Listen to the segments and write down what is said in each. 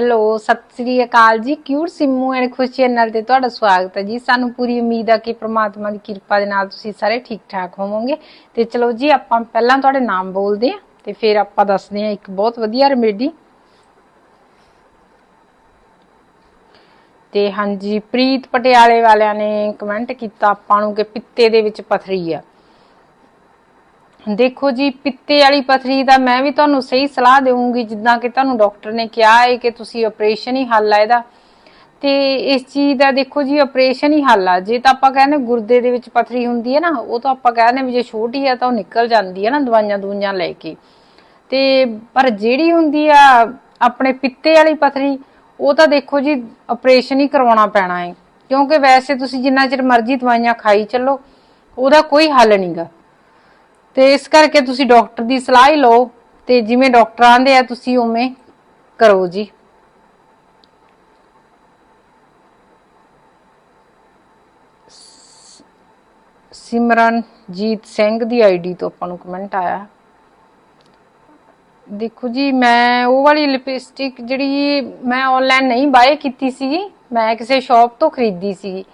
Hello, ਸਤਿ ਸ੍ਰੀ ਅਕਾਲ ਜੀ। Cute Simmu and Khush channel ਤੇ ਤੁਹਾਡਾ ਸਵਾਗਤ ਹੈ ਜੀ। ਸਾਨੂੰ ਪੂਰੀ ਉਮੀਦ ਆ ਕਿ ਪ੍ਰਮਾਤਮਾ ਦੀ ਕਿਰਪਾ ਦੇ ਨਾਲ ਤੁਸੀਂ ਸਾਰੇ ਠੀਕ ਠਾਕ ਹੋਵੋਗੇ। ਤੇ ਚਲੋ ਜੀ, ਆਪਾਂ ਪਹਿਲਾਂ ਤੁਹਾਡੇ ਨਾਮ ਬੋਲਦੇ ਆ ਤੇ ਫਿਰ ਆਪਾਂ ਦੱਸਦੇ ਆ ਇੱਕ ਬਹੁਤ ਵਧੀਆ ਰੈਮੇਡੀ ਤੇ ਹਾਂਜੀ, ਪ੍ਰੀਤ ਪਟਿਆਲੇ ਵਾਲਿਆਂ ਨੇ ਕਮੈਂਟ ਕੀਤਾ ਆਪਾਂ ਨੂੰ ਕਿ ਪਿੱਤੇ ਦੇ ਵਿੱਚ ਪਥਰੀ ਆ। ਦੇਖੋ ਜੀ, ਪਿੱਤੇ ਵਾਲੀ ਪਥਰੀ ਦਾ ਮੈਂ ਵੀ ਤੁਹਾਨੂੰ ਸਹੀ ਸਲਾਹ ਦੇਵਾਂਗੀ, ਜਿੱਦਾਂ ਕਿ ਤੁਹਾਨੂੰ ਡਾਕਟਰ ਨੇ ਕਿਹਾ ਹੈ ਕਿ ਤੁਸੀਂ ਆਪਰੇਸ਼ਨ ਹੀ ਹੱਲ ਆ ਇਹਦਾ। ਤੇ ਇਸ ਚੀਜ਼ ਦਾ ਦੇਖੋ ਜੀ ਆਪਰੇਸ਼ਨ ਹੀ ਹੱਲ ਆ। ਜੇ ਤਾਂ ਆਪਾਂ ਕਹਿੰਦੇ ਗੁਰਦੇ ਦੇ ਵਿੱਚ ਪਥਰੀ ਹੁੰਦੀ ਹੈ ਨਾ, ਉਹ ਤਾਂ ਆਪਾਂ ਕਹਿੰਦੇ ਵੀ ਜੇ ਛੋਟੀ ਆ ਤਾਂ ਉਹ ਨਿਕਲ ਜਾਂਦੀ ਹੈ ਨਾ, ਦਵਾਈਆਂ ਦੂਈਆਂ ਲੈ ਕੇ। ਤੇ ਪਰ ਜਿਹੜੀ ਹੁੰਦੀ ਆ, ਆਪਣੇ ਪਿੱਤੇ ਵਾਲੀ ਪਥਰੀ, ਉਹ ਤਾਂ ਦੇਖੋ ਜੀ ਆਪਰੇਸ਼ਨ ਹੀ ਕਰਵਾਉਣਾ ਪੈਣਾ ਹੈ। ਕਿਉਂਕਿ ਵੈਸੇ ਤੁਸੀਂ ਜਿੰਨਾ ਚਿਰ ਮਰਜ਼ੀ ਦਵਾਈਆਂ ਖਾਈ ਚੱਲੋ, ਉਹਦਾ ਕੋਈ ਹੱਲ ਨਹੀਂਗਾ ਤੇ ਇਸ ਕਰਕੇ ਤੁਸੀਂ ਡਾਕਟਰ ਦੀ ਸਲਾਹ ਹੀ ਲਓ ਤੇ ਜਿਵੇਂ ਡਾਕਟਰ ਆਂਦੇ ਆ, ਤੁਸੀਂ ਉਵੇਂ ਕਰੋ ਜੀ। ਸਿਮਰਨਜੀਤ ਸਿੰਘ ਦੀ ਆਈਡੀ ਤੋਂ ਆਪਾਂ ਨੂੰ ਕਮੈਂਟ ਆਇਆ। ਦੇਖੋ ਜੀ, ਮੈਂ ਉਹ ਵਾਲੀ ਲਿਪਸਟਿਕ ਜਿਹੜੀ ਮੈਂ ਆਨਲਾਈਨ ਨਹੀਂ ਬਾਏ ਕੀਤੀ ਸੀਗੀ, ਮੈਂ ਕਿਸੇ ਸ਼ਾਪ ਤੋਂ ਖਰੀਦੀ ਸੀਗੀ।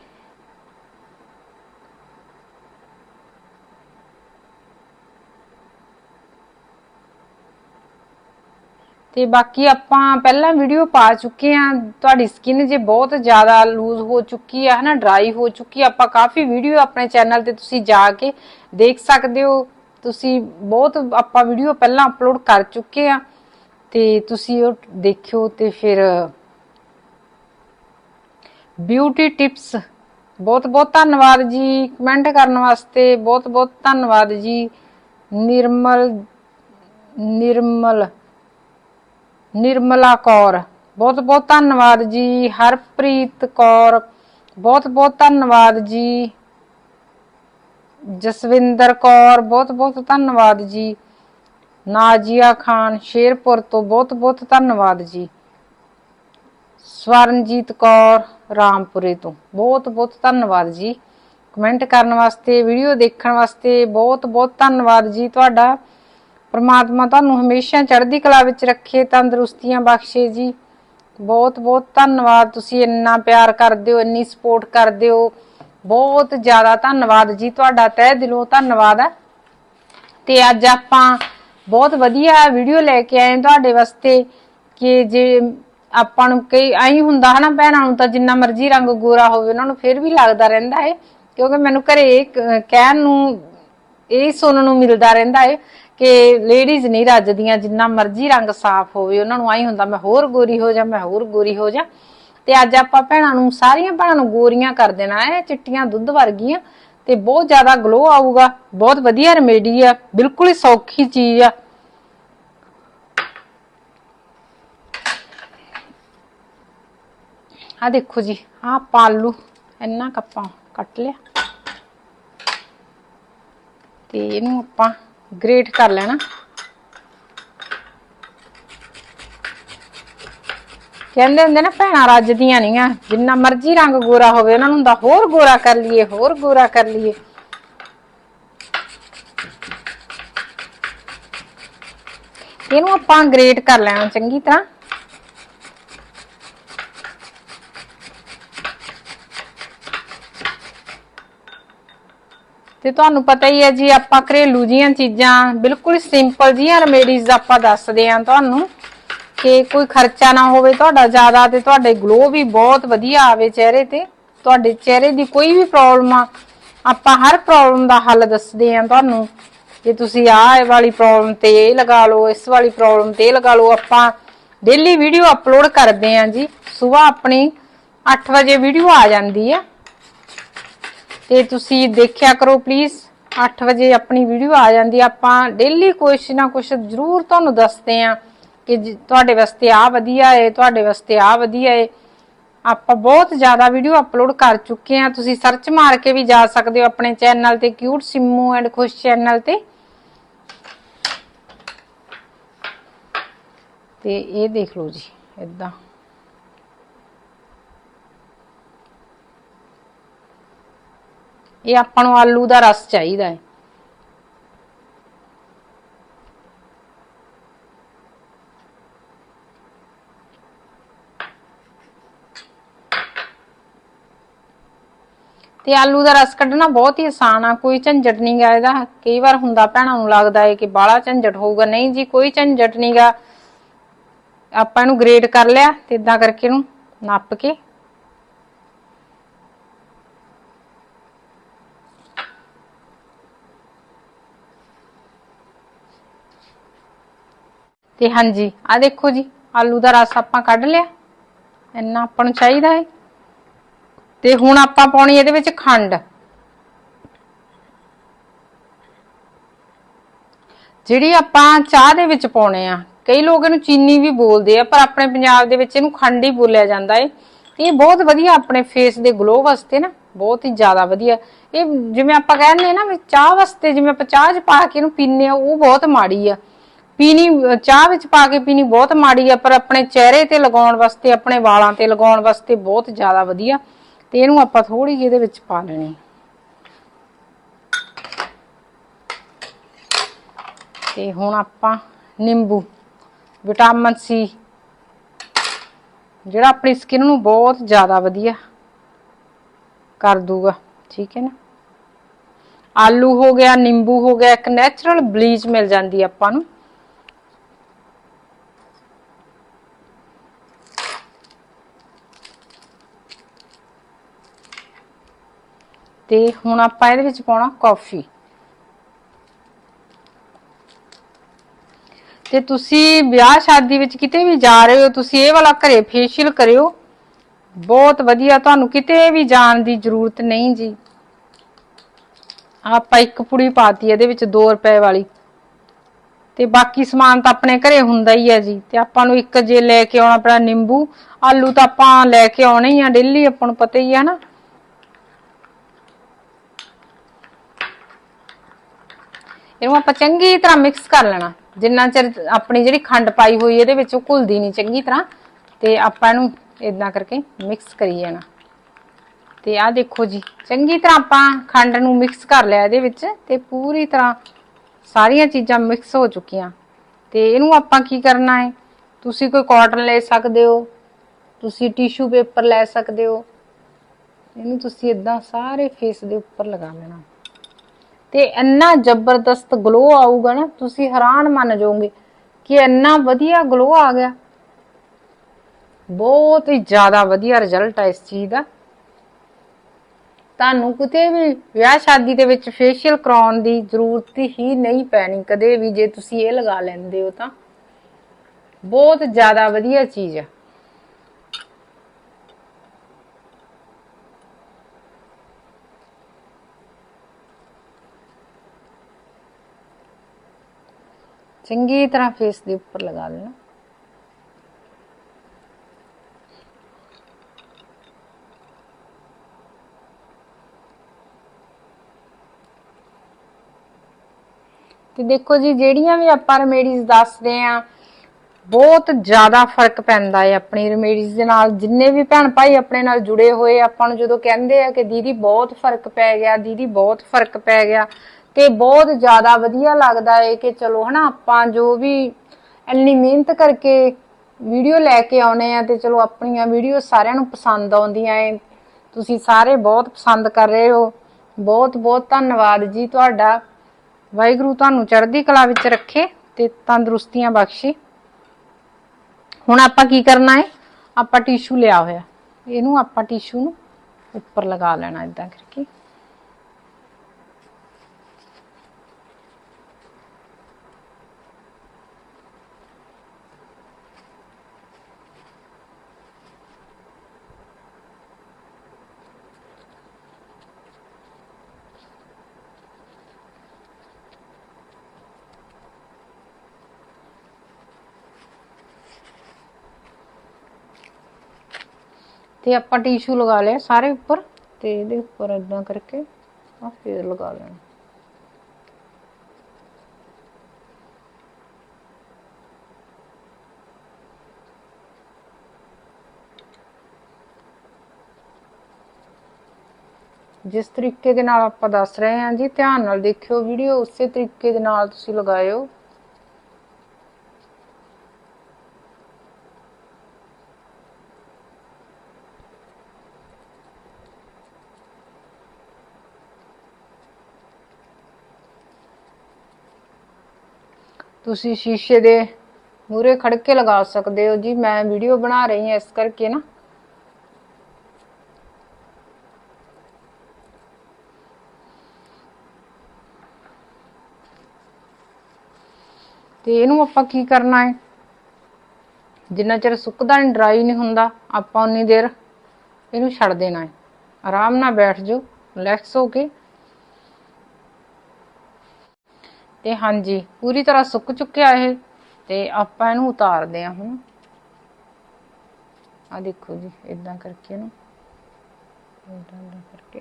ਤੇ ਬਾਕੀ ਆਪਾਂ ਪਹਿਲਾਂ ਵੀਡੀਓ ਪਾ ਚੁੱਕੇ ਆ ਤੁਹਾਡੀ ਸਕਿਨ ਜੇ ਬਹੁਤ ਜ਼ਿਆਦਾ ਲੂਜ਼ ਹੋ ਚੁੱਕੀ ਆ, ਹਨਾ ਡਰਾਈ ਹੋ ਚੁੱਕੀ ਆ, ਆਪਾਂ ਕਾਫੀ ਵੀਡੀਓ ਆਪਣੇ ਚੈਨਲ ਤੇ ਤੁਸੀਂ ਜਾ ਕੇ ਦੇਖ ਸਕਦੇ ਹੋ। ਤੁਸੀਂ ਬਹੁਤ ਆਪਾਂ ਵੀਡੀਓ ਪਹਿਲਾਂ ਅਪਲੋਡ ਕਰ ਚੁੱਕੇ ਆ ਤੇ ਤੁਸੀਂ ਉਹ ਦੇਖਿਓ ਤੇ ਫਿਰ ਬਿਊਟੀ ਟਿਪਸ ਬਹੁਤ ਬਹੁਤ ਧੰਨਵਾਦ ਜੀ ਕਮੈਂਟ ਕਰਨ ਵਾਸਤੇ। ਬਹੁਤ ਬਹੁਤ ਧੰਨਵਾਦ ਜੀ। ਨਿਰਮਲ ਨਿਰਮਲ ਨਿਰਮਲਾ ਕੌਰ। ਬਹੁਤ ਬਹੁਤ ਧੰਨਵਾਦ ਜੀ, ਹਰਪ੍ਰੀਤ ਕੌਰ। ਬਹੁਤ ਬਹੁਤ ਧੰਨਵਾਦ ਜੀ, ਜਸਵਿੰਦਰ ਕੌਰ। ਬਹੁਤ ਬਹੁਤ ਧੰਨਵਾਦ ਜੀ, ਨਾਜੀਆ ਖਾਨ ਸ਼ੇਰਪੁਰ ਤੋਂ ਬਹੁਤ ਬਹੁਤ ਧੰਨਵਾਦ ਜੀ। ਸਵਰਨਜੀਤ ਕੌਰ ਰਾਮਪੁਰੇ ਤੋਂ ਬਹੁਤ ਬਹੁਤ ਧੰਨਵਾਦ ਜੀ। ਕਮੈਂਟ ਕਰਨ ਵਾਸਤੇ, ਵੀਡੀਓ ਦੇਖਣ ਵਾਸਤੇ ਬਹੁਤ ਬਹੁਤ ਧੰਨਵਾਦ ਜੀ ਤੁਹਾਡਾ। ਪ੍ਰਮਾਤਮਾ ਤੁਹਾਨੂੰ ਹਮੇਸ਼ਾ ਚੜ੍ਹਦੀ ਕਲਾ ਵਿੱਚ ਰੱਖੇ, ਤੰਦਰੁਸਤੀਆਂ ਬਖਸ਼ੇ ਜੀ। ਬਹੁਤ ਬਹੁਤ ਧੰਨਵਾਦ। ਤੁਸੀਂ ਇੰਨਾ ਪਿਆਰ ਕਰਦੇ ਹੋ, ਇੰਨੀ ਸਪੋਰਟ ਕਰਦੇ ਹੋ। ਬਹੁਤ ਜ਼ਿਆਦਾ ਧੰਨਵਾਦ ਜੀ ਤੁਹਾਡਾ, ਤਹਿ ਦਿਲੋਂ ਧੰਨਵਾਦ ਹੈ। ਤੇ ਅੱਜ ਆਪਾਂ ਬਹੁਤ ਵਧੀਆ ਵੀਡੀਓ ਲੈ ਕੇ ਆਏ ਤੁਹਾਡੇ ਵਾਸਤੇ ਕਿ ਜੇ ਆਪਾਂ ਨੂੰ ਕਈ, ਐਂ ਹੁੰਦਾ ਹਨਾ ਭੈਣਾਂ ਨੂੰ ਤਾਂ ਜਿੰਨਾ ਮਰਜ਼ੀ ਰੰਗ ਗੋਰਾ ਹੋਵੇ, ਉਹਨਾਂ ਨੂੰ ਫਿਰ ਵੀ ਲੱਗਦਾ ਰਹਿੰਦਾ ਹੈ। ਕਿਉਂਕਿ ਮੈਨੂੰ ਘਰੇ ਕਹਿਣ ਨੂੰ, ਇਹ ਸੁਣਨ ਨੂੰ ਮਿਲਦਾ ਰਹਿੰਦਾ ਹੈ। ਕਿ ਲੇਡੀਜ਼ ਨਹੀਂ ਰੱਜਦੀਆਂ, ਜਿੰਨਾ ਮਰਜ਼ੀ ਰੰਗ ਸਾਫ਼ ਹੋਵੇ, ਉਹਨਾਂ ਨੂੰ ਆਈ ਹੁੰਦਾ, ਮੈਂ ਹੋਰ ਗੋਰੀ ਹੋ ਜਾ, ਮੈਂ ਹੋਰ ਗੋਰੀ ਹੋ ਜਾ। ਤੇ ਅੱਜ ਆਪਾਂ ਭੈਣਾਂ ਨੂੰ, ਸਾਰੀਆਂ ਭੈਣਾਂ ਨੂੰ ਗੋਰੀਆਂ ਕਰ ਦੇਣਾ ਹੈ ਚਿੱਟੀਆਂ ਦੁੱਧ ਵਰਗੀਆਂ, ਤੇ ਬਹੁਤ ਜ਼ਿਆਦਾ ਗਲੋ ਆਊਗਾ, ਬਹੁਤ ਵਧੀਆ ਰੈਮੇਡੀ ਆ, ਬਿਲਕੁਲ ਹੀ ਸੌਖੀ ਚੀਜ਼ ਆ। ਆ ਦੇਖੋ ਜੀ ਆ ਪਾਲੂ ਇੰਨਾ ਕੱਪਾਂ ਕੱਟ ਲਿਆ। ਤੇ ਇਹਨੂੰ ਆਪਾਂ ਗ੍ਰੇਟ ਕਰ ਲੈਣਾ। ਕਹਿੰਦੇ ਹੁੰਦੇ ਨਾ, ਭੈਣਾਂ ਰੱਜਦੀਆਂ ਨਹੀਂ ਆ। ਜਿੰਨਾ ਮਰਜ਼ੀ ਰੰਗ ਗੋਰਾ ਹੋਵੇ, ਉਹਨਾਂ ਨੂੰ ਹੁੰਦਾ ਹੋਰ ਗੋਰਾ ਕਰ ਲਈਏ, ਹੋਰ ਗੋਰਾ ਕਰ ਲਈਏ। ਇਹਨੂੰ ਆਪਾਂ ਗ੍ਰੇਟ ਕਰ ਲੈਣਾ ਚੰਗੀ ਤਰ੍ਹਾਂ। ਤੇ ਤੁਹਾਨੂੰ ਪਤਾ ਹੀ ਹੈ ਜੀ, ਆਪਾਂ ਘਰੇਲੂ ਜੀਆਂ ਚੀਜ਼ਾਂ ਬਿਲਕੁਲ ਸਿੰਪਲ ਜੀਆਂ ਰੈਮੇਡੀਜ਼ ਆਪਾਂ ਦੱਸਦੇ ਆਂ ਤੁਹਾਨੂੰ ਕਿ ਕੋਈ ਖਰਚਾ ਨਾ ਹੋਵੇ ਤੁਹਾਡਾ ਜ਼ਿਆਦਾ ਤੇ ਤੁਹਾਡੇ ਗਲੋ ਵੀ ਬਹੁਤ ਵਧੀਆ ਆਵੇ ਚਿਹਰੇ ਤੇ। ਤੁਹਾਡੇ ਚਿਹਰੇ ਦੀ ਕੋਈ ਵੀ ਪ੍ਰੋਬਲਮ ਆ, ਆਪਾਂ ਹਰ ਪ੍ਰੋਬਲਮ ਦਾ ਹੱਲ ਦੱਸਦੇ ਆਂ ਤੁਹਾਨੂੰ। ਕਿ ਤੁਸੀਂ ਆਹ ਵਾਲੀ ਪ੍ਰੋਬਲਮ ਤੇ ਇਹ ਲਗਾ ਲਓ, ਇਸ ਵਾਲੀ ਪ੍ਰੋਬਲਮ ਤੇ ਇਹ ਲਗਾ ਲਓ, ਆਪਾਂ ਡੇਲੀ ਵੀਡੀਓ ਅਪਲੋਡ ਕਰਦੇ ਆਂ ਜੀ। ਸਵੇਰ ਆਪਣੀ 8 ਵਜੇ ਵੀਡੀਓ ਆ ਜਾਂਦੀ ਆ। ਤੇ ਤੁਸੀਂ ਦੇਖਿਆ ਕਰੋ ਪਲੀਜ਼ 8 ਵਜੇ ਆਪਣੀ ਵੀਡੀਓ ਆ ਜਾਂਦੀ ਆਪਾਂ ਡੇਲੀ ਕੁਛ ਨਾ ਕੁਛ ਜ਼ਰੂਰ ਤੁਹਾਨੂੰ ਦੱਸਦੇ ਆ ਕਿ ਤੁਹਾਡੇ ਵਾਸਤੇ ਆ ਵਧੀਆ ਏ, ਤੁਹਾਡੇ ਵਾਸਤੇ ਆ ਵਧੀਆ ਏ। ਆਪਾਂ ਬਹੁਤ ਜ਼ਿਆਦਾ ਵੀਡੀਓ ਅਪਲੋਡ ਕਰ ਚੁੱਕੇ ਆ। ਤੁਸੀਂ ਸਰਚ ਮਾਰ ਕੇ ਵੀ ਜਾ ਸਕਦੇ ਹੋ ਆਪਣੇ ਚੈਨਲ ਤੇ cute Simmu and Khush channel ਤੇ। ਤੇ ਇਹ ਦੇਖ ਲਓ ਜੀ ਇਦਾਂ ਇਹ ਆਪਾਂ ਨੂੰ ਆਲੂ ਦਾ ਰਸ ਚਾਹੀਦਾ ਹੈ। ਤੇ ਆਲੂ ਦਾ ਰਸ ਕੱਢਣਾ ਬਹੁਤ ਹੀ ਆਸਾਨ ਆ, ਕੋਈ ਝੰਜਟ ਨਹੀਂ ਗਾ ਇਹਦਾ। ਕਈ ਵਾਰ ਹੁੰਦਾ ਭੈਣਾਂ ਨੂੰ ਲੱਗਦਾ ਏ ਕਿ ਬਾਲਾ ਝੰਜਟ ਹੋਊਗਾ। ਨਹੀਂ ਜੀ, ਕੋਈ ਝੰਜਟ ਨਹੀਂ ਗਾ। ਆਪਾਂ ਇਹਨੂੰ ਗਰੇਟ ਕਰ ਲਿਆ ਤੇ ਇਦਾਂ ਕਰਕੇ ਇਹਨੂੰ ਨੱਪ ਕੇ ਤੇ ਹਾਂਜੀ ਆ ਦੇਖੋ ਜੀ, ਆਲੂ ਦਾ ਰਸ ਆਪਾਂ ਕੱਢ ਲਿਆ। ਇੰਨਾ ਆਪਾਂ ਨੂੰ ਚਾਹੀਦਾ ਹੈ ਤੇ ਹੁਣ ਆਪਾਂ ਪਾਉਣੀ ਇਹਦੇ ਵਿੱਚ ਖੰਡ। ਜਿਹੜੀ ਆਪਾਂ ਚਾਹ ਦੇ ਵਿੱਚ ਪਾਉਣੇ ਆ, ਕਈ ਲੋਕ ਇਹਨੂੰ ਚੀਨੀ ਵੀ ਬੋਲਦੇ ਆ, ਪਰ ਆਪਣੇ ਪੰਜਾਬ ਦੇ ਵਿੱਚ ਇਹਨੂੰ ਖੰਡ ਹੀ ਬੋਲਿਆ ਜਾਂਦਾ ਹੈ ਇਹ ਬਹੁਤ ਵਧੀਆ ਆਪਣੇ ਫੇਸ ਦੇ ਗਲੋ ਵਾਸਤੇ ਨਾ, ਬਹੁਤ ਹੀ ਜ਼ਿਆਦਾ ਵਧੀਆ। ਇਹ ਜਿਵੇਂ ਆਪਾਂ ਕਹਿੰਦੇ ਆ ਨਾ ਚਾਹ ਵਾਸਤੇ ਜਿਵੇਂ ਆਪਾਂ ਚਾਹ 'ਚ ਪਾ ਕੇ ਇਹਨੂੰ ਪੀਂਦੇ ਆ, ਉਹ ਬਹੁਤ ਮਾੜੀ ਆ। ਪੀਣੀ, ਚਾਹ ਵਿੱਚ ਪਾ ਕੇ ਪੀਣੀ ਬਹੁਤ ਮਾੜੀ ਆ, ਪਰ ਆਪਣੇ ਚਿਹਰੇ ਤੇ ਲਗਾਉਣ ਵਾਸਤੇ, ਆਪਣੇ ਵਾਲਾਂ ਤੇ ਲਗਾਉਣ ਵਾਸਤੇ ਬਹੁਤ ਜ਼ਿਆਦਾ ਵਧੀਆ। ਤੇ ਇਹਨੂੰ ਆਪਾਂ ਥੋੜੀ ਜਿਹੀ ਇਹਦੇ ਵਿੱਚ ਪਾ ਲੈਣੀ। ਤੇ ਹੁਣ ਆਪਾਂ ਨਿੰਬੂ, ਵਿਟਾਮਿਨ ਸੀ, ਜਿਹੜਾ ਆਪਣੀ ਸਕਿਨ ਨੂੰ ਬਹੁਤ ਜ਼ਿਆਦਾ ਵਧੀਆ ਕਰ ਦੂਗਾ। ਠੀਕ ਹੈ ਨਾ? ਆਲੂ ਹੋ ਗਿਆ, ਨਿੰਬੂ ਹੋ ਗਿਆ, ਇੱਕ ਨੈਚੁਰਲ ਬਲੀਚ ਮਿਲ ਜਾਂਦੀ ਆਪਾਂ ਨੂੰ। ਤੇ ਹੁਣ ਆਪਾਂ ਇਹਦੇ ਵਿੱਚ ਪਾਉਣਾ ਕਾਫੀ ਤੇ ਤੁਸੀਂ ਵਿਆਹ ਸ਼ਾਦੀ ਵਿੱਚ ਕਿਤੇ ਵੀ ਜਾ ਰਹੇ ਹੋ, ਤੁਸੀਂ ਇਹ ਵਾਲਾ ਘਰੇ ਫੇਸ਼ੀਅਲ ਕਰਿਓ। ਬਹੁਤ ਵਧੀਆ, ਤੁਹਾਨੂੰ ਕਿਤੇ ਵੀ ਜਾਣ ਦੀ ਜ਼ਰੂਰਤ ਨਹੀਂ ਜੀ। ਆਪਾਂ ਇੱਕ ਪੁੜੀ ਪਾਤੀ ਇਹਦੇ ਵਿੱਚ 2 ਰੁਪਏ ਵਾਲੀ। ਤੇ ਬਾਕੀ ਸਮਾਨ ਤਾਂ ਆਪਣੇ ਘਰੇ ਹੁੰਦਾ ਹੀ ਹੈ ਜੀ। ਤੇ ਆਪਾਂ ਨੂੰ ਇੱਕ ਜੇ ਲੈ ਕੇ ਆਉਣਾ ਪੈਣਾ ਨਿੰਬੂ, ਆਲੂ ਤਾਂ ਆਪਾਂ ਲੈ ਕੇ ਆਉਣੇ ਹੀ ਆ ਡੇਲੀ ਆਪਾਂ ਨੂੰ ਪਤਾ ਹੀ ਹੈ ਨਾ। ਇਹਨੂੰ ਆਪਾਂ ਚੰਗੀ ਤਰ੍ਹਾਂ ਮਿਕਸ ਕਰ ਲੈਣਾ। ਜਿੰਨਾ ਚਿਰ ਆਪਣੀ ਜਿਹੜੀ ਖੰਡ ਪਾਈ ਹੋਈ ਇਹਦੇ ਵਿੱਚ ਉਹ ਘੁਲਦੀ ਨਹੀਂ ਚੰਗੀ ਤਰ੍ਹਾਂ। ਤੇ ਆਪਾਂ ਇਹਨੂੰ ਇਦਾਂ ਕਰਕੇ ਮਿਕਸ ਕਰੀ ਜਾਣਾ। ਤੇ ਆਹ ਦੇਖੋ ਜੀ, ਚੰਗੀ ਤਰ੍ਹਾਂ ਆਪਾਂ ਖੰਡ ਨੂੰ ਮਿਕਸ ਕਰ ਲਿਆ ਇਹਦੇ ਵਿੱਚ ਤੇ ਪੂਰੀ ਤਰ੍ਹਾਂ ਸਾਰੀਆਂ ਚੀਜ਼ਾਂ ਮਿਕਸ ਹੋ ਚੁੱਕੀਆਂ। ਤੇ ਇਹਨੂੰ ਆਪਾਂ ਕੀ ਕਰਨਾ ਹੈ? ਤੁਸੀਂ ਕੋਈ ਕਾਟਨ ਲੈ ਸਕਦੇ ਹੋ, ਤੁਸੀਂ ਟਿਸ਼ੂ ਪੇਪਰ ਲੈ ਸਕਦੇ ਹੋ। ਇਹਨੂੰ ਤੁਸੀਂ ਇਦਾਂ ਸਾਰੇ ਫੇਸ ਦੇ ਉੱਪਰ ਲਗਾ ਲੈਣਾ। ਤੇ ਇੰਨਾ ਜ਼ਬਰਦਸਤ ਗਲੋ ਆਊਗਾ ਨਾ, ਤੁਸੀਂ ਹੈਰਾਨ ਮੰਨ ਜਾਓਗੇ ਕਿ ਇੰਨਾ ਵਧੀਆ ਗਲੋ ਆ ਗਿਆ। ਬਹੁਤ ਹੀ ਜ਼ਿਆਦਾ ਵਧੀਆ ਰਿਜ਼ਲਟ ਹੈ ਇਸ ਚੀਜ਼ ਦਾ। ਤੁਹਾਨੂੰ ਕਿਤੇ ਵੀ ਵਿਆਹ ਸ਼ਾਦੀ ਦੇ ਵਿੱਚ ਫੇਸ਼ੀਅਲ ਕਰਾਉਣ ਦੀ ਜ਼ਰੂਰਤ ਹੀ ਨਹੀਂ ਪੈਣੀ, ਕਦੇ ਵੀ ਜੇ ਤੁਸੀਂ ਇਹ ਲਗਾ ਲੈਂਦੇ ਹੋ ਤਾਂ। ਬਹੁਤ ਜ਼ਿਆਦਾ ਵਧੀਆ ਚੀਜ਼ ਆ। ਚੰਗੀ ਤਰ੍ਹਾਂ ਫੇਸ ਦੇ ਉੱਪਰ ਲਗਾ ਲੈਣਾ। ਤੇ ਦੇਖੋ ਜੀ, ਜਿਹੜੀਆਂ ਵੀ ਆਪਾਂ ਰੈਮੇਡੀਜ਼ ਦੱਸਦੇ ਆ, ਬਹੁਤ ਜ਼ਿਆਦਾ ਫ਼ਰਕ ਪੈਂਦਾ ਹੈ ਆਪਣੀ ਰੈਮੇਡੀਜ਼ ਦੇ ਨਾਲ। ਜਿੰਨੇ ਵੀ ਭੈਣ ਭਾਈ ਆਪਣੇ ਨਾਲ ਜੁੜੇ ਹੋਏ ਆਪਾਂ ਨੂੰ ਜਦੋਂ ਕਹਿੰਦੇ ਆ ਕਿ ਦੀਦੀ ਬਹੁਤ ਫ਼ਰਕ ਪੈ ਗਿਆ, ਦੀਦੀ ਬਹੁਤ ਫ਼ਰਕ ਪੈ ਗਿਆ ਤੇ ਬਹੁਤ ਜ਼ਿਆਦਾ ਵਧੀਆ ਲੱਗਦਾ ਹੈ ਕਿ ਚਲੋ ਹਨਾ, ਆਪਾਂ ਜੋ ਵੀ ਇੰਨੀ ਮਿਹਨਤ ਕਰਕੇ ਵੀਡੀਓ ਲੈ ਕੇ ਆਉਨੇ ਆ ਤੇ ਚਲੋ ਆਪਣੀਆਂ ਵੀਡੀਓ ਸਾਰਿਆਂ ਨੂੰ ਪਸੰਦ ਆਉਂਦੀਆਂ ਏ। ਤੁਸੀਂ ਸਾਰੇ ਬਹੁਤ ਪਸੰਦ ਕਰ ਰਹੇ ਹੋ। ਬਹੁਤ ਬਹੁਤ ਧੰਨਵਾਦ ਜੀ ਤੁਹਾਡਾ। ਵਾਹਿਗੁਰੂ ਤੁਹਾਨੂੰ ਚੜ੍ਹਦੀ ਕਲਾ ਵਿੱਚ ਰੱਖੇ ਤੇ ਤੰਦਰੁਸਤੀਆਂ ਬਖਸ਼ੇ। ਹੁਣ ਆਪਾਂ ਕੀ ਕਰਨਾ ਹੈ ਆਪਾਂ ਟਿਸ਼ੂ ਲਿਆ ਹੋਇਆ। ਇਹਨੂੰ ਆਪਾਂ ਟਿਸ਼ੂ ਨੂੰ ਉੱਪਰ ਲਗਾ ਲੈਣਾ ਇਦਾਂ ਕਰਕੇ। ਤੇ ਆਪਾਂ ਟਿਸ਼ੂ ਲਗਾ ਲਿਆ ਸਾਰੇ ਉੱਪਰ, ਤੇ ਇਹਦੇ ਉੱਪਰ ਇਦਾਂ ਕਰਕੇ ਆ ਫੇਰ ਲਗਾ ਲੈਣਾ। ਜਿਸ ਤਰੀਕੇ ਦੇ ਨਾਲ ਆਪਾਂ ਦੱਸ ਰਹੇ ਹਾਂ ਜੀ, ਧਿਆਨ ਨਾਲ ਦੇਖਿਓ ਵੀਡੀਓ, ਉਸੇ ਤਰੀਕੇ ਦੇ ਨਾਲ ਤੁਸੀਂ ਲਗਾਇਓ। ਤੁਸੀਂ ਸ਼ੀਸ਼ੇ ਦੇ ਮੂਰੇ ਖੜ ਕੇ ਲਗਾ ਸਕਦੇ ਹੋ ਜੀ, ਮੈਂ ਵੀਡੀਓ ਬਣਾ ਰਹੀ ਹਾਂ ਇਸ ਕਰਕੇ ਨਾ। ਤੇ ਇਹਨੂੰ ਆਪਾਂ ਕੀ ਕਰਨਾ ਹੈ? ਜਿੰਨਾ ਚਿਰ ਸੁੱਕਦਾ ਨਹੀਂ ਡਰਾਈ ਨਹੀਂ ਹੁੰਦਾ, ਆਪਾਂ ਉਨੀ ਦੇਰ ਇਹਨੂੰ ਛੱਡ ਦੇਣਾ ਹੈ। ਆਰਾਮ ਨਾਲ ਬੈਠ ਜਾਓ ਰਿਲੈਕਸ ਹੋ ਕੇ ਤੇ ਹਾਂਜੀ, ਪੂਰੀ ਤਰ੍ਹਾਂ ਸੁੱਕ ਚੁੱਕਿਆ ਇਹ ਤੇ ਆਪਾਂ ਇਹਨੂੰ ਉਤਾਰਦੇ ਹਾਂ ਹੁਣ। ਆ ਦੇਖੋ ਜੀ ਇਦਾਂ ਕਰਕੇ ਇਹਨੂੰ ਇਦਾਂ ਇਦਾਂ ਕਰਕੇ।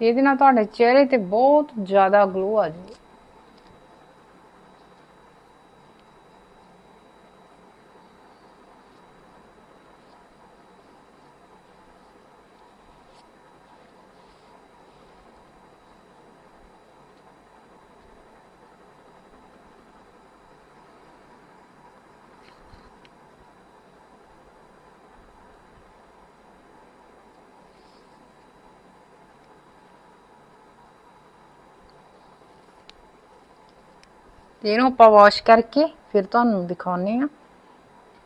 ਤੇ ਇਹਦੇ ਨਾਲ ਤੁਹਾਡੇ ਚਿਹਰੇ ਤੇ ਬਹੁਤ ਜ਼ਿਆਦਾ ਗਲੋ ਆ ਜਾਊਗਾ। ਤੇ ਇਹਨੂੰ ਆਪਾਂ ਵਾਸ਼ ਕਰਕੇ ਫਿਰ ਤੁਹਾਨੂੰ ਦਿਖਾਉਨੇ ਆ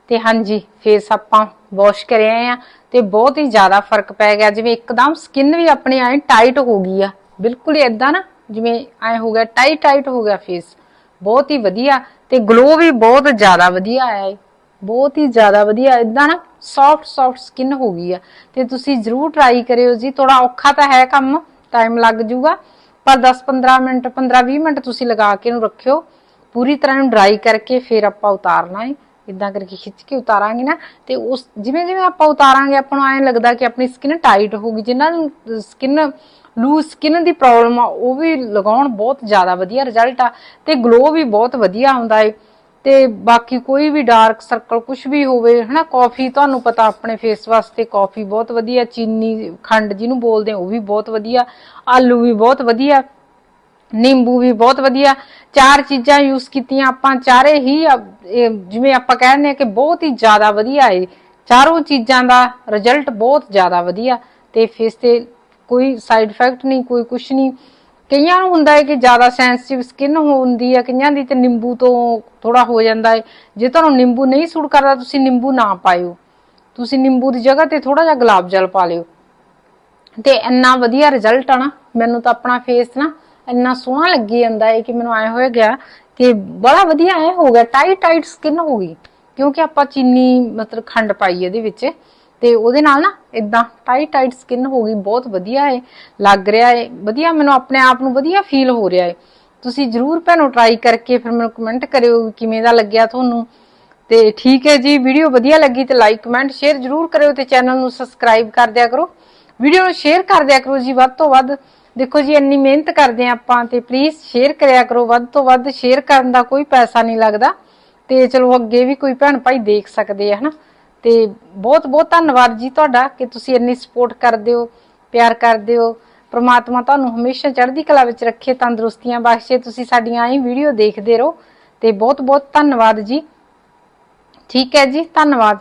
ਤੇ ਹਾਂਜੀ ਫੇਸ ਆਪਾਂ ਵਾਸ਼ ਕਰਿਆ ਆ ਤੇ ਬਹੁਤ ਹੀ ਜ਼ਿਆਦਾ ਫ਼ਰਕ ਪੈ ਗਿਆ। ਜਿਵੇਂ ਇੱਕਦਮ ਸਕਿਨ ਵੀ ਆਪਣੀ ਐ ਟਾਈਟ ਹੋ ਗਈ ਆ। ਬਿਲਕੁਲ ਹੀ ਏਦਾਂ ਨਾ, ਜਿਵੇਂ ਐ ਹੋ ਗਿਆ ਟਾਈਟ ਟਾਈਟ ਹੋ ਗਿਆ ਫੇਸ ਬਹੁਤ ਹੀ ਵਧੀਆ ਤੇ ਗਲੋ ਵੀ ਬਹੁਤ ਜ਼ਿਆਦਾ ਵਧੀਆ ਆਇਆ ਹੈ ਬਹੁਤ ਹੀ ਜ਼ਿਆਦਾ ਵਧੀਆ ਇਦਾਂ ਨਾ ਸੌਫਟ ਸੌਫਟ ਸਕਿਨ ਹੋ ਗਈ ਆ। ਤੇ ਤੁਸੀਂ ਜਰੂਰ ਟਰਾਈ ਕਰਿਓ ਜੀ। ਥੋੜਾ ਔਖਾ ਤਾਂ ਹੈ ਕੰਮ ਟਾਈਮ ਲੱਗ ਜੂਗਾ। ਪਰ 10-15 ਮਿੰਟ 15-20 ਮਿੰਟ ਤੁਸੀਂ ਲਗਾ ਕੇ ਇਹਨੂੰ ਰੱਖਿਓ। ਪੂਰੀ ਤਰ੍ਹਾਂ ਨੂੰ ਡਰਾਈ ਕਰਕੇ ਫਿਰ ਆਪਾਂ ਉਤਾਰਨਾ ਹੈ ਇਦਾਂ ਕਰਕੇ ਖਿੱਚ ਕੇ ਉਤਾਰਾਂਗੇ ਨਾ, ਤੇ ਉਸ ਜਿਵੇਂ ਜਿਵੇਂ ਆਪਾਂ ਉਤਾਰਾਂਗੇ, ਆਪਾਂ ਨੂੰ ਐਂ ਲੱਗਦਾ ਕਿ ਆਪਣੀ ਸਕਿਨ ਟਾਈਟ ਹੋਊਗੀ। ਜਿਨ੍ਹਾਂ ਨੂੰ ਸਕਿਨ ਲੂਜ਼ ਸਕਿਨ ਦੀ ਪ੍ਰੋਬਲਮ ਆ, ਉਹ ਵੀ ਲਗਾਉਣ ਬਹੁਤ ਜ਼ਿਆਦਾ ਵਧੀਆ ਰਿਜ਼ਲਟ ਆ, ਤੇ ਗਲੋ ਵੀ ਬਹੁਤ ਵਧੀਆ ਆਉਂਦਾ ਹੈ ਤੇ ਬਾਕੀ ਕੋਈ ਵੀ ਡਾਰਕ ਸਰਕਲ ਕੁਝ ਵੀ ਹੋਵੇ, ਹਨਾ ਕਾਫੀ ਤੁਹਾਨੂੰ ਪਤਾ ਆਪਣੇ ਫੇਸ ਵਾਸਤੇ ਕਾਫੀ ਬਹੁਤ ਵਧੀਆ, ਚੀਨੀ ਖੰਡ ਜਿਹਨੂੰ ਬੋਲਦੇ ਉਹ ਵੀ ਬਹੁਤ ਵਧੀਆ, ਆਲੂ ਵੀ ਬਹੁਤ ਵਧੀਆ। ਨਿੰਬੂ ਵੀ ਬਹੁਤ ਵਧੀਆ। ਚਾਰ ਚੀਜ਼ਾਂ ਯੂਜ਼ ਕੀਤੀਆਂ ਆਪਾਂ, ਚਾਰੇ ਹੀ ਅ- ਇਹ ਜਿਵੇਂ ਆਪਾਂ ਕਹਿੰਦੇ ਆ ਕਿ ਬਹੁਤ ਹੀ ਜ਼ਿਆਦਾ ਵਧੀਆ ਹੈ ਚਾਰੋਂ ਚੀਜ਼ਾਂ ਦਾ ਰਿਜ਼ਲਟ ਬਹੁਤ ਜ਼ਿਆਦਾ ਵਧੀਆ। ਤੇ ਫੇਸ ਤੇ ਕੋਈ ਸਾਈਡ ਇਫੈਕਟ ਨਹੀਂ, ਕੋਈ ਕੁਛ ਨਹੀਂ। ਕਈਆਂ ਨੂੰ ਹੁੰਦਾ ਹੈ ਕਿ ਜ਼ਿਆਦਾ ਸੈਂਸਿਟਿਵ ਸਕਿਨ ਹੁੰਦੀ ਹੈ ਕਈਆਂ ਦੀ ਤੇ ਨਿੰਬੂ ਤੋਂ ਥੋੜਾ ਹੋ ਜਾਂਦਾ ਹੈ ਜੇ ਤੁਹਾਨੂੰ ਨਿੰਬੂ ਨਹੀਂ ਸੂਟ ਕਰਦਾ, ਤੁਸੀਂ ਨਿੰਬੂ ਨਾ ਪਾਇਓ। ਤੁਸੀਂ ਨਿੰਬੂ ਦੀ ਜਗ੍ਹਾ ਤੇ ਥੋੜਾ ਜਿਹਾ ਗੁਲਾਬ ਜਲ ਪਾ ਲਿਓ। ਤੇ ਇੰਨਾ ਵਧੀਆ ਰਿਜ਼ਲਟ ਆ ਨਾ, ਮੈਨੂੰ ਤਾਂ ਆਪਣਾ ਫੇਸ ਨਾ ਇੰਨਾ ਸੋਹਣਾ ਲੱਗੀ ਜਾਂਦਾ ਹੈ ਕਿ ਮੈਨੂੰ ਐ ਹੋਇਆ ਗਿਆ ਕਿ ਬੜਾ ਵਧੀਆ ਐ ਹੋ ਗਿਆ ਟਾਈਟ ਟਾਈਟ ਸਕਿਨ ਹੋ ਗਈ। ਕਿਉਂਕਿ ਆਪਾਂ ਚੀਨੀ ਮਤਲਬ ਖੰਡ ਪਾਈ ਇਹਦੇ ਵਿੱਚ ਤੇ ਉਹਦੇ ਨਾਲ ਨਾ ਇਦਾਂ ਟਾਈਟ ਟਾਈਟ ਸਕਿਨ ਹੋ ਗਈ, ਬਹੁਤ ਵਧੀਆ ਹੈ ਲੱਗ ਰਿਹਾ ਹੈ ਵਧੀਆ ਮੈਨੂੰ ਆਪਣੇ ਆਪ ਨੂੰ ਵਧੀਆ ਫੀਲ ਹੋ ਰਿਹਾ ਹੈ ਤੁਸੀਂ ਜਰੂਰ ਭੈਣੋ ਟਰਾਈ ਕਰਕੇ ਫਿਰ ਮੈਨੂੰ ਕਮੈਂਟ ਕਰਿਓ ਕਿਵੇਂ ਦਾ ਲੱਗਿਆ ਤੁਹਾਨੂੰ। ਤੇ ਠੀਕ ਹੈ ਜੀ ਵੀਡੀਓ ਵਧੀਆ ਲੱਗੀ ਤੇ ਲਾਈਕ ਕਮੈਂਟ ਸ਼ੇਅਰ ਜਰੂਰ ਕਰਿਓ ਤੇ ਚੈਨਲ ਨੂੰ ਸਬਸਕ੍ਰਾਈਬ ਕਰ ਦਿਆ ਕਰੋ। ਵੀਡੀਓ ਨੂੰ ਸ਼ੇਅਰ ਕਰ ਦਿਆ ਕਰੋ ਜੀ ਵੱਧ ਤੋਂ ਵੱਧ। ਦੇਖੋ ਜੀ, ਇੰਨੀ ਮਿਹਨਤ ਕਰਦੇ ਆ ਆਪਾਂ ਤੇ ਪਲੀਜ਼ ਸ਼ੇਅਰ ਕਰਿਆ ਕਰੋ। ਵੱਧ ਤੋਂ ਵੱਧ ਸ਼ੇਅਰ ਕਰਨ ਦਾ ਕੋਈ ਪੈਸਾ ਨਹੀਂ ਲੱਗਦਾ। ਤੇ ਚਲੋ ਅੱਗੇ ਵੀ ਕੋਈ ਭੈਣ ਭਾਈ ਦੇਖ ਸਕਦੇ ਆ, ਹਨਾ? ਤੇ ਬਹੁਤ ਬਹੁਤ ਧੰਨਵਾਦ ਜੀ ਤੁਹਾਡਾ ਕਿ ਤੁਸੀਂ ਇੰਨੀ ਸਪੋਰਟ ਕਰਦੇ ਹੋ, ਪਿਆਰ ਕਰਦੇ ਹੋ। ਪ੍ਰਮਾਤਮਾ ਤੁਹਾਨੂੰ ਹਮੇਸ਼ਾ ਚੜ੍ਹਦੀ ਕਲਾ ਵਿੱਚ ਰੱਖੇ, ਤੰਦਰੁਸਤੀਆਂ ਬਖਸ਼ੇ। ਤੁਸੀਂ ਸਾਡੀਆਂ ਇਹ ਵੀਡੀਓ ਦੇਖਦੇ ਰਹੋ। ਤੇ ਬਹੁਤ ਬਹੁਤ ਧੰਨਵਾਦ ਜੀ। ਠੀਕ ਹੈ ਜੀ, ਧੰਨਵਾਦ।